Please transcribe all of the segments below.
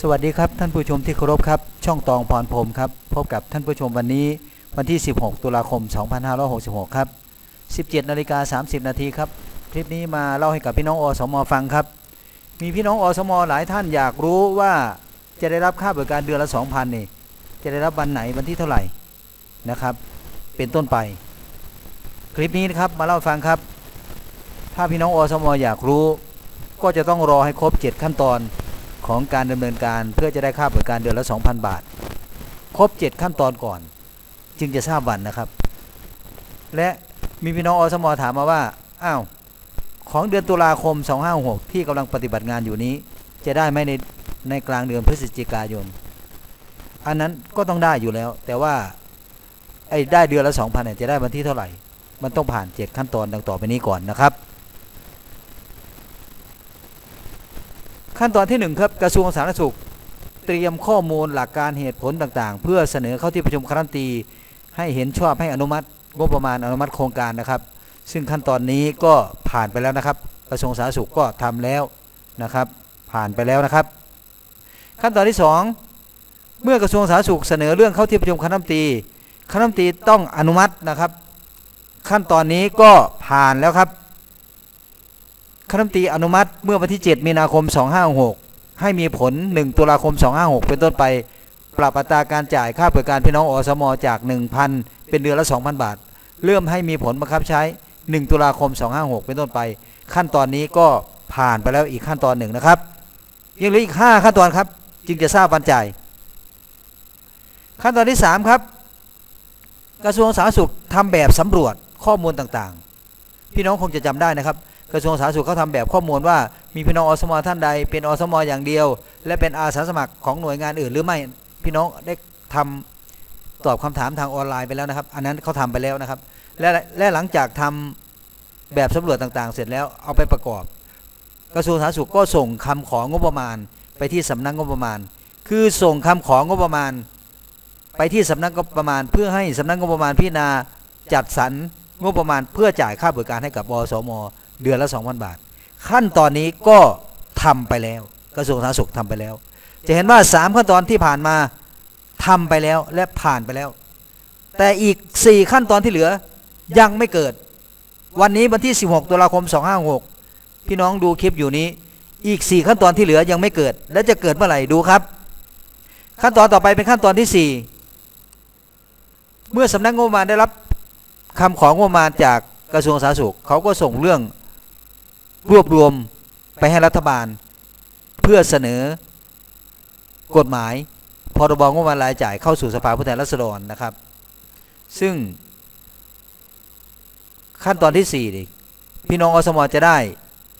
สวัสดีครับท่านผู้ชมที่เคารพครับ ช่องตองพรพรมครับ พบกับท่านผู้ชมวันนี้วันที่ 16 ตุลาคม 2566 ครับ 17นาฬิกา30 นาทีครับ คลิปนี้มาเล่าให้กับพี่น้องอสมฟังครับ มีพี่น้องอสมหลายท่านอยากรู้ว่าจะได้รับค่าบริการเดือนละ 2,000นี่จะได้รับวันไหนวันที่เท่าไหร่นะครับ เป็นต้นไป คลิปนี้นะครับมาเล่าฟังครับ ถ้าพี่น้องอสมอยากรู้ ก็จะต้องรอให้ครบ 7 ขั้นตอน ของการดำเนินการเพื่อจะได้ค่าบริการเดือนละ 2,000 บาท ครบ 7 ขั้นตอนก่อน จึงจะทราบวันนะครับ และมีพี่น้องอสมถามมาว่าอ้าวของเดือนตุลาคม 2566ที่กำลังปฏิบัติงานอยู่นี้ จะได้ไหมในในกลางเดือนพฤศจิกายน อันนั้นก็ต้องได้อยู่แล้ว แต่ว่าไอ้ได้เดือนละ 2,000เนี่ยจะได้วันที่เท่าไหร่ มันต้องผ่าน 7 ขั้นตอนดังต่อไปนี้ก่อนนะครับ ขั้นตอนที่1ครับกระทรวงสาธารณสุข เตรียมข้อมูลหลักการเหตุผลต่างๆ เพื่อเสนอเข้าที่ประชุมคณะรัฐมนตรีให้เห็นชอบให้อนุมัติงบประมาณอนุมัติโครงการนะครับ ซึ่งขั้นตอนนี้ก็ผ่านไปแล้วนะครับ กระทรวงสาธารณสุขก็ทำแล้วนะครับ ผ่านไปแล้วนะครับ ขั้นตอนที่ 2 เมื่อกระทรวงสาธารณสุขเสนอเรื่องเข้าที่ประชุมคณะรัฐมนตรีคณะรัฐมนตรีต้องอนุมัตินะครับ ขั้นตอนนี้ก็ผ่านแล้วครับ คณะรัฐมนตรีอนุมัติเมื่อวันที่ 7 มีนาคม 2566 ให้มีผล 1 ตุลาคม 256 เป็นต้นไป ปรับอัตราการจ่ายค่าบริการพี่น้องอสมจาก 1,000 เป็นเดือนละ 2,000 บาท เริ่มให้มีผลบังคับใช้ 1 ตุลาคม 256 เป็นต้นไป ขั้นตอนนี้ก็ผ่านไปแล้วอีกขั้นตอนหนึ่งนะครับ ยังเหลืออีก 5 ขั้นตอนครับ จึงจะทราบวันจ่าย ขั้นตอนที่ 3 ครับ กระทรวงสาธารณสุขทำแบบสำรวจข้อมูลต่างๆ พี่น้องคงจะจำได้นะครับ กระทรวงสาธารณสุขเขาทำแบบข้อมูลว่า มีพี่น้องอสมท่านใด เป็นอสมอย่างเดียว และเป็นอาสาสมัครของหน่วยงานอื่นหรือไม่พี่น้องได้ทำตอบคำถามทางออนไลน์ไปแล้วนะครับ อันนั้นเขาทำไปแล้วนะครับ และและหลังจากทำแบบสำรวจต่างๆ เสร็จแล้วเอาไปประกอบ กระทรวงสาธารณสุขก็ส่งคำของงบประมาณ ไปที่สำนักงบประมาณ คือส่งคำของงบประมาณ ไปที่สำนักงบประมาณ เพื่อให้สำนักงบประมาณพิจารณาจัดสรรงบประมาณเพื่อจ่ายค่าบริการให้กับบอสม เดือนละ2,000บาท ขั้นตอนนี้ก็ทำไปแล้ว กระทรวงสาธารณสุขทำไปแล้ว จะเห็นว่า3ขั้นตอนที่ผ่านมาทำไปแล้วและผ่านไปแล้ว แต่อีก4ขั้นตอนที่เหลือยังไม่เกิด วันนี้วันที่ 16ตุลาคม 256 พี่น้องดูคลิปอยู่นี้ อีก 4 ขั้นตอนที่เหลือยังไม่เกิด และจะเกิดเมื่อไหร่ดูครับ ขั้นตอนต่อไปเป็นขั้นตอนที่ 4 เมื่อสำนักงบประมาณได้รับคำของงบประมาณจากกระทรวงสาธารณสุขเขาก็ส่งเรื่อง รวบรวมไปให้รัฐบาล เพื่อเสนอกฎหมายพรบงบประมาณรายจ่ายเข้าสู่สภาผู้แทนราษฎรนะครับ ซึ่ง ขั้นตอนที่4นี่พี่น้องอสมจะได้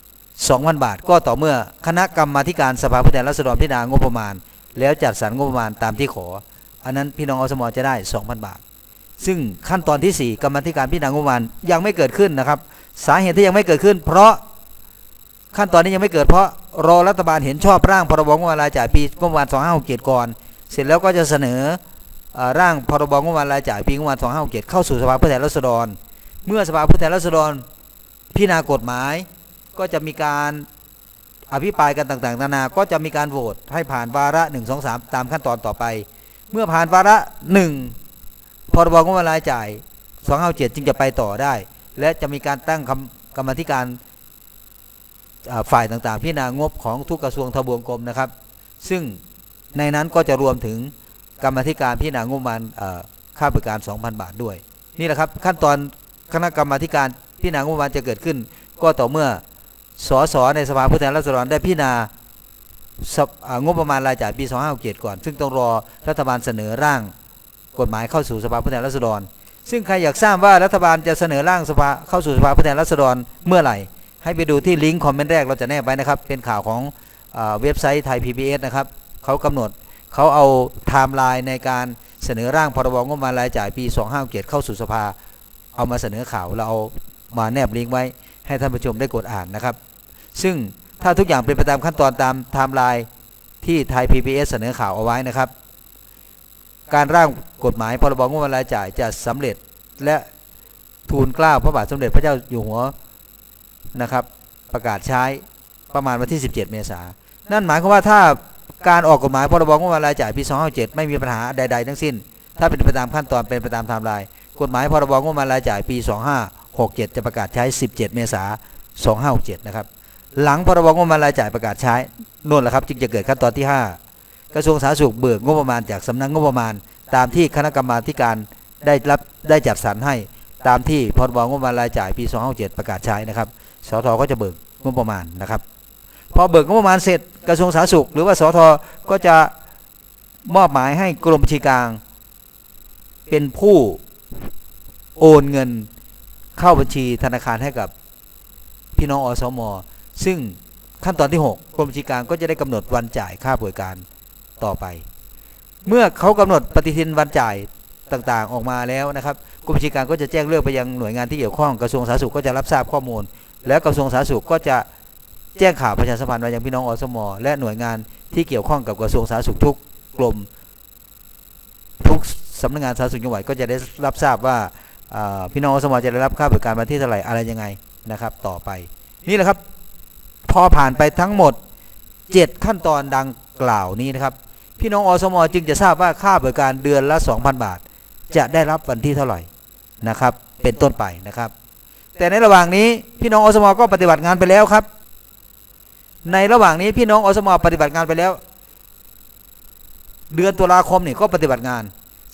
2,000 บาท ก็ต่อเมื่อคณะกรรมาการสภาผู้แทนราษฎรพิจารณางบประมาณ แล้วจัดสรรงบประมาณตามที่ขอ อันนั้นพี่น้องอสมจะได้ 2,000 บาท ซึ่งขั้นตอนที่ 4 กรรมาธิการพิจารณางบประมาณยังไม่เกิดขึ้นนะครับ สาเหตุที่ยังไม่เกิดขึ้น เพราะ ขั้นตอนนี้ยังไม่เกิดเพราะรอรัฐบาลเห็นชอบร่างพรบงบประมาณรายจ่ายปีงบประมาณ2567ก่อน เสร็จแล้วก็จะเสนอร่างพรบงบประมาณรายจ่ายปีงบประมาณ2567เข้าสู่สภาผู้แทนราษฎร เมื่อสภาผู้แทนราษฎรพิจารณากฎหมายก็จะมีการอภิปรายกันต่างๆ นานาก็จะมีการโหวตให้ผ่านวาระ1 2 3 ตามขั้นตอนต่อไป เมื่อผ่านวาระ 1 พรบงบประมาณรายจ่าย257จึงจะไปต่อได้ และจะมีการตั้งคำกรรมธิการ ฝ่ายต่างๆพิจารณางบของทุกกระทรวงทบวงกรมนะครับ ซึ่งในนั้นก็จะรวมถึงกรรมธิการพิจารณางบประมาณค่าบริการ 2,000 บาทด้วย นี่แหละครับขั้นตอนคณะกรรมาธิการพิจารณางบประมาณจะเกิดขึ้น ก็ต่อเมื่อสสในสภาผู้แทนราษฎรได้พิจารณาสภอ่างบประมาณรายจ่ายปี 2567ก่อน ซึ่งต้องรอรัฐบาลเสนอร่างกฎหมายเข้าสู่สภาผู้แทนราษฎร ซึ่งใครอยากทราบว่ารัฐบาลจะเสนอร่างสภาเข้าสู่สภาผู้แทนราษฎรเมื่อไหร่ ให้ไปดูที่ลิงก์คอมเมนต์แรกเราจะแนบไว้นะครับ เป็นข่าวของอเว็บไซต์ไทย PBS นะครับเขากำหนดเขาเอาไทม์ไลน์ในการเสนอร่างพรบงบประมาณรายจ่ายปี 2567เข้าสู่สภา เอามาเสนอข่าวเราเอามาแนบลิงก์ไว้ ให้ท่านผู้ชมได้กดอ่านนะครับ ซึ่งถ้าทุกอย่างเป็นไปตามขั้นตอนตามไทม์ไลน์ที่ไทย PBS เสนอข่าวเอาไว้นะครับ การร่างกฎหมายพรบงบประมาณรายจ่ายจะสำเร็จและทูลกล้าวพระบาทสมเด็จพระเจ้าอยู่หัว นะครับ ประกาศใช้ประมาณวันที่ 17 เมษายนนั่นหมายความว่าถ้าการออกกฎหมายพรบงบประมาณรายจ่ายปี257ไม่มีปัญหาใด ๆ ทั้งสิ้น ถ้าเป็นไปตามขั้นตอนเป็นไปตามไทม์ไลน์กฎหมายพรบงบประมาณรายจ่ายปี 2567 จะประกาศใช้ 17 เมษายน2567 นะครับ หลังพรบงบประมาณรายจ่ายประกาศใช้นู่นแหละครับจึงจะเกิดขั้นตอนที่ 5 กระทรวงสาธารณสุขเบิกงบประมาณจากสำนักงบประมาณ ตามที่คณะกรรมาการได้รับได้จัดสรรให้ตามที่พรบงบประมาณรายจ่ายปี 257ประกาศใช้นะครับ สทก็จะเบิกงบประมาณนะครับ พอเบิกงบประมาณเสร็จกระทรวงสาธารณสุข หรือว่าสทก็จะมอบหมายให้กรมบัญชีกลาง เป็นผู้โอนเงินเข้าบัญชีธนาคารให้กับพี่น้องอสม ซึ่งขั้นตอนที่ 6 กรมบัญชีกลางก็จะได้กำหนดวันจ่ายค่าบริการต่อไป เมื่อเขากำหนดปฏิทินวันจ่ายต่างๆออกมาแล้วนะครับกรมบัญชีกลางก็จะแจ้งเรื่องไปยังหน่วยงานที่เกี่ยวข้องกระทรวงสาธารณสุขก็จะรับทราบข้อมูล แล้วกระทรวงสาธารณสุขก็จะแจ้งข่าวประชาสัมพันธ์มายังพี่น้องอสมและหน่วยงานที่เกี่ยวข้องกับกระทรวงสาธารณสุขทุกกรมทุกสำนักงานสาธารณสุขจังหวัดก็จะได้รับทราบว่าพี่น้องอสมจะได้รับค่าบริการมาที่เท่าไหร่อะไรยังไงนะครับต่อไป นี่แหละครับพอผ่านไปทั้งหมด 7 ขั้นตอนดังกล่าวนี้นะครับ พี่น้องอสมจึงจะทราบว่าค่าบริการเดือนละ 2,000 บาท จะได้รับวันที่เท่าไหร่นะครับ เป็นต้นไปนะครับ แต่ในระหว่างนี้พี่น้องอสมก็ปฏิบัติงานไปแล้วครับ ในระหว่างนี้พี่น้องอสมปฏิบัติงานไปแล้ว เดือนตุลาคมนี่ก็ปฏิบัติงาน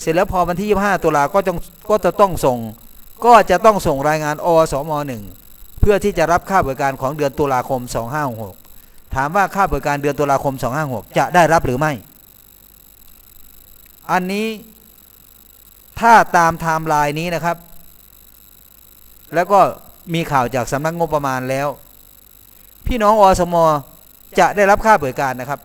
เสร็จแล้วพอวันที่ 25 ตุลาก็ต้องก็จะต้องส่ง ก็จะต้องส่งรายงานอสม1เพื่อที่จะรับค่าบริการของเดือนตุลาคม 2566 ถามว่าค่าบริการเดือนตุลาคม 256จะได้รับหรือไม่ อันนี้ถ้าตามไทม์ไลน์นี้นะครับ แล้วก็มีข่าวจากสำนักงบประมาณแล้ว พี่น้องอสมจะได้รับค่าบริการนะครับ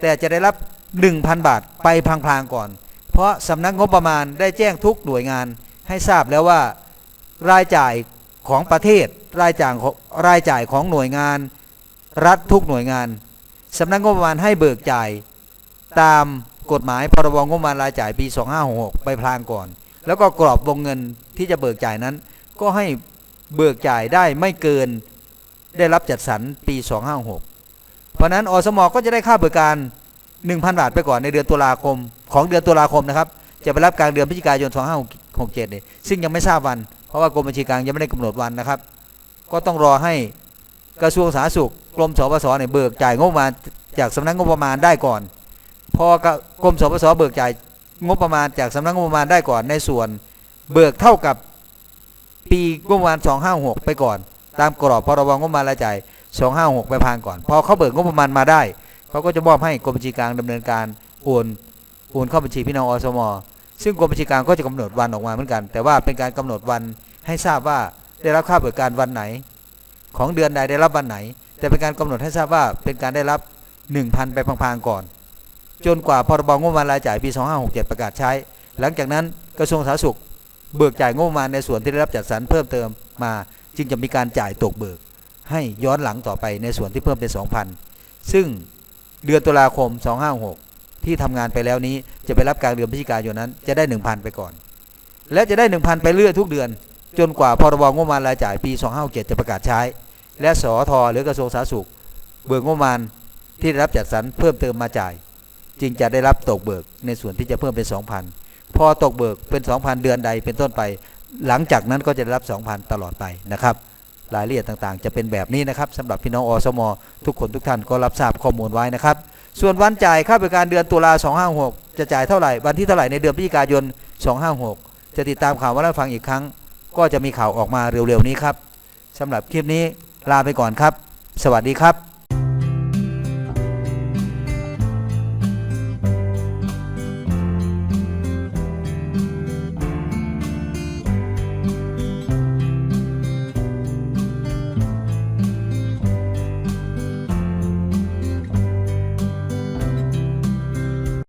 แต่จะได้รับ 1,000 บาทไปพลางๆก่อน เพราะสำนักงบประมาณได้แจ้งทุกหน่วยงานให้ทราบแล้วว่ารายจ่ายของประเทศ รายจ่ายของรายจ่ายของหน่วยงาน รัฐทุกหน่วยงานสำนักงบประมาณให้เบิกจ่ายตามกฎหมายพรบงบประมาณรายจ่ายปี 2566 ไปพลางก่อน แล้วก็กรอบวงเงินที่จะเบิกจ่ายนั้น ก็ให้เบิกจ่ายได้ไม่เกินได้รับจัดสรรปี 256 เพราะนั้นอสมก็จะได้ค่าบริการ 1,000 บาทไปก่อนในเดือนตุลาคม ของเดือนตุลาคมนะครับ จะไปรับกลางเดือนพฤศจิกายน 2567เนี่ยซึ่งยังไม่ทราบวัน เพราะว่ากรมบัญชีกลางยังไม่ได้กำหนดวันนะครับ ก็ต้องรอให้กระทรวงสาธารณสุขกรมสปสเนี่ยเบิกจ่ายงบประมาณจากสำนักงบประมาณได้ก่อน พอกรมสปสเบิกจ่ายงบประมาณจากสำนักงบประมาณได้ก่อนในส่วน เบิกเท่ากับ ปีงบประมาณ 256 ไปก่อน ตามกรอบพรบงบประมาณรายจ่าย 256 ไปพานก่อน พอเขาเบิกงบประมาณมาได้เขาก็จะมอบให้กรมบัญชีกลางดำเนินการโอนโอนเข้าบัญชีพี่น้องอสม ซึ่งกรมบัญชีกลางก็จะกำหนดวันออกมาเหมือนกัน แต่ว่าเป็นการกำหนดวันให้ทราบว่าได้รับค่าเบิกการวันไหน ของเดือนใดได้รับวันไหน แต่เป็นการกำหนดให้ทราบว่าเป็นการได้รับ 1,000 ไปพางๆก่อน จนกว่าพรบงบประมาณรายจ่ายปี 2567 ประกาศใช้ หลังจากนั้นกระทรวงสาธารณสุข เบิกจ่ายงบประมาณในส่วนที่ได้รับจัดสรรเพิ่มเติมมา จึงจะมีการจ่ายตกเบิก ให้ย้อนหลังต่อไปในส่วนที่เพิ่มเป็น 2,000 ซึ่งเดือนตุลาคม 256 ที่ทำงานไปแล้วนี้จะไปรับกางเดือนพฤศจิกายนนั้น จะได้ 1,000 ไปก่อน และจะได้ 1,000 ไปเรื่อยทุกเดือน จนกว่าพรบงบประมาณรายจ่ายปี 257 จะประกาศใช้ และสอทหรือกระทรวงสาธารณสุข เบิกงบประมาณที่ได้รับจัดสรรเพิ่มเติมมาจ่าย จึงจะได้รับตกเบิกในส่วนที่จะเพิ่มเป็น 2,000 พอตกเบิกเป็น 2,000 เดือนใดเป็นต้นไป หลังจากนั้นก็จะได้รับ 2,000 ตลอดไปนะครับรายละเอียดต่างๆ จะเป็นแบบนี้นะครับสำหรับพี่น้องอสม ทุกคนทุกท่านก็รับทราบข้อมูลไว้นะครับ ส่วนวันจ่ายค่าบริการเดือนตุลา256 จะจ่ายเท่าไหร่ วันที่เท่าไหร่ในเดือนพฤศจิกายน 256 จะติดตามข่าวว่าเราฟังอีกครั้ง ก็จะมีข่าวออกมาเร็วๆนี้ครับสำหรับคลิปนี้ลาไปก่อนครับ สวัสดีครับ